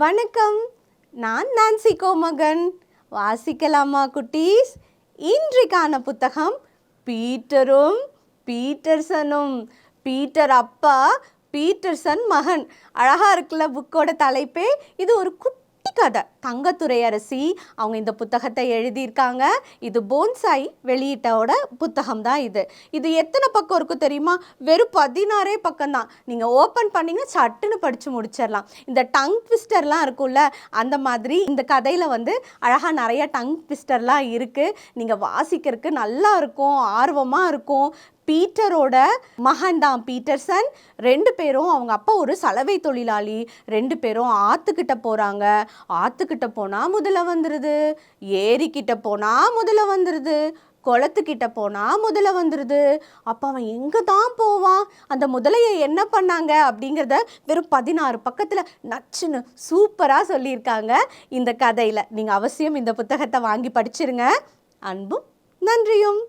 வணக்கம். நான் நான்சி கோமகன். வாசிக்கலாமா குட்டீஸ்? இன்றைக்கான புத்தகம் பீட்டரும் பீட்டர்சனும். பீட்டர் அப்பா பீட்டர்சன் மகன். அழகா இருக்குல்ல புக்கோட தலைப்பே? இது ஒரு குட்டி கதை தங்கத்துறை அரசி அவங்க இந்த புத்தகத்தை எழுதியிருக்காங்க. இது போன்சாய் வெளியிட்டோட புத்தகம் தான் இது. இது எத்தனை பக்கம் இருக்கும் தெரியுமா? வெறும் பதினாறே பக்கம் தான் நீங்கள் ஓப்பன் பண்ணிங்கன்னா சட்டுன்னு படித்து முடிச்சிடலாம் இந்த டங் ட்விஸ்டர்லாம் இருக்கும்ல அந்த மாதிரி இந்த கதையில் வந்து அழகாக நிறைய டங் ட்விஸ்டர்லாம் இருக்குது நீங்கள் வாசிக்கிறதுக்கு நல்லா இருக்கும் ஆர்வமாக இருக்கும். பீட்டரோட மகன் தான் பீட்டர்சன். ரெண்டு பேரும் அவங்க அப்பா ஒரு சலவை தொழிலாளி. ரெண்டு பேரும் ஆற்றுக்கிட்ட போகிறாங்க ஆற்றுக்கிட்ட போனால் முதல்ல வந்துடுது ஏரிக்கிட்ட போனால் முதல்ல வந்துடுது குளத்துக்கிட்ட போனால் முதல்ல வந்துடுது அப்போ அவன் எங்கே தான் போவான்? அந்த முதலையை என்ன பண்ணாங்க? அப்படிங்கிறத வெறும் பதினாறு பக்கத்தில் நச்சுன்னு சூப்பராக சொல்லியிருக்காங்க இந்த கதையில். நீங்கள் அவசியம் இந்த புத்தகத்தை வாங்கி படிச்சிருங்க. அன்பும் நன்றியும்.